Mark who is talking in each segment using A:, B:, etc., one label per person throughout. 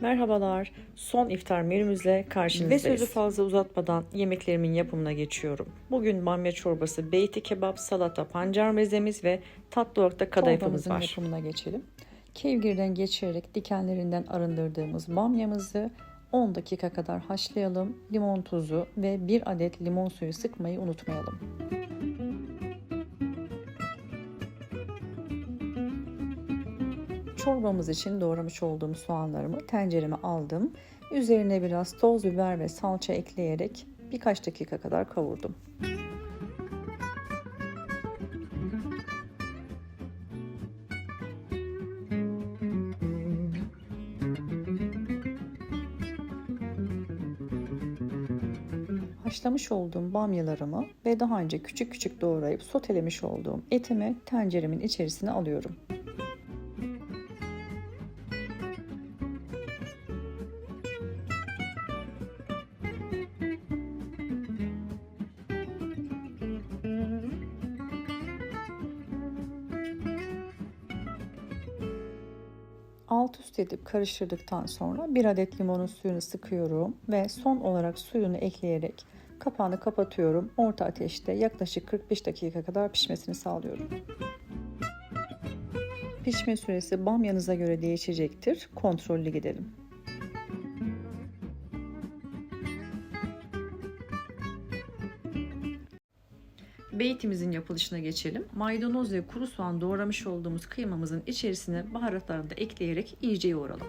A: Merhabalar. Son iftar menümüzle karşınızdayız. Ve sözü fazla uzatmadan yemeklerimin yapımına geçiyorum. Bugün bamya çorbası, beyti kebap, salata, pancar mezemiz ve tatlı olarak da kadayıfımız var.
B: yapımına geçelim. Kevgirden geçirerek dikenlerinden arındırdığımız bamyamızı 10 dakika kadar haşlayalım. Limon tuzu ve 1 adet limon suyu sıkmayı unutmayalım. Çorbamız için doğramış olduğum soğanlarımı tencereme aldım. Üzerine biraz toz biber ve salça ekleyerek birkaç dakika kadar kavurdum. Haşlamış olduğum bamyalarımı ve daha önce küçük küçük doğrayıp sotelemiş olduğum etimi tenceremin içerisine alıyorum. Alt üst edip karıştırdıktan sonra bir adet limonun suyunu sıkıyorum ve son olarak suyunu ekleyerek kapağını kapatıyorum. Orta ateşte yaklaşık 45 dakika kadar pişmesini sağlıyorum. Pişme süresi bamyanıza göre değişecektir. Kontrollü gidelim. Beytimizin yapılışına geçelim. Maydanoz ve kuru soğan doğramış olduğumuz kıymamızın içerisine baharatlarını da ekleyerek iyice yoğuralım.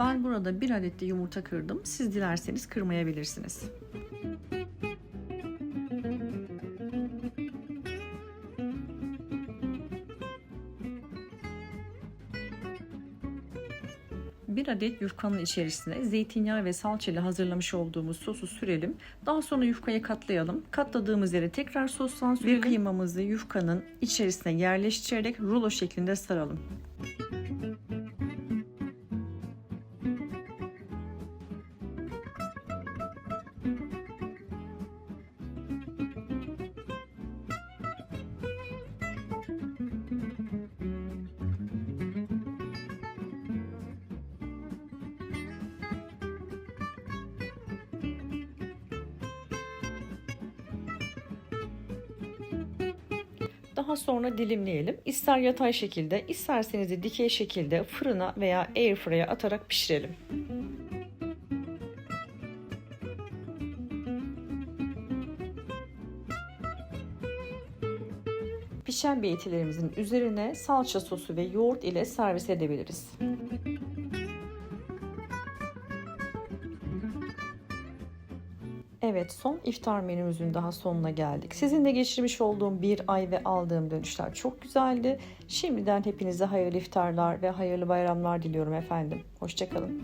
B: Ben burada bir adet de yumurta kırdım. Siz dilerseniz kırmayabilirsiniz. Bir adet yufkanın içerisine zeytinyağı ve salça ile hazırlamış olduğumuz sosu sürelim. Daha sonra yufkayı katlayalım. Katladığımız yere tekrar sostan sürelim. Bir kıymamızı yufkanın içerisine yerleştirerek rulo şeklinde saralım. Daha sonra dilimleyelim. İster yatay şekilde, isterseniz de dikey şekilde fırına veya airfryer'a atarak pişirelim. Pişen beytilerimizin üzerine salça sosu ve yoğurt ile servis edebiliriz. Evet son iftar menümüzün daha sonuna geldik. Sizinle geçirmiş olduğum bir ay ve aldığım dönüşler çok güzeldi. Şimdiden hepinize hayırlı iftarlar ve hayırlı bayramlar diliyorum efendim. Hoşçakalın.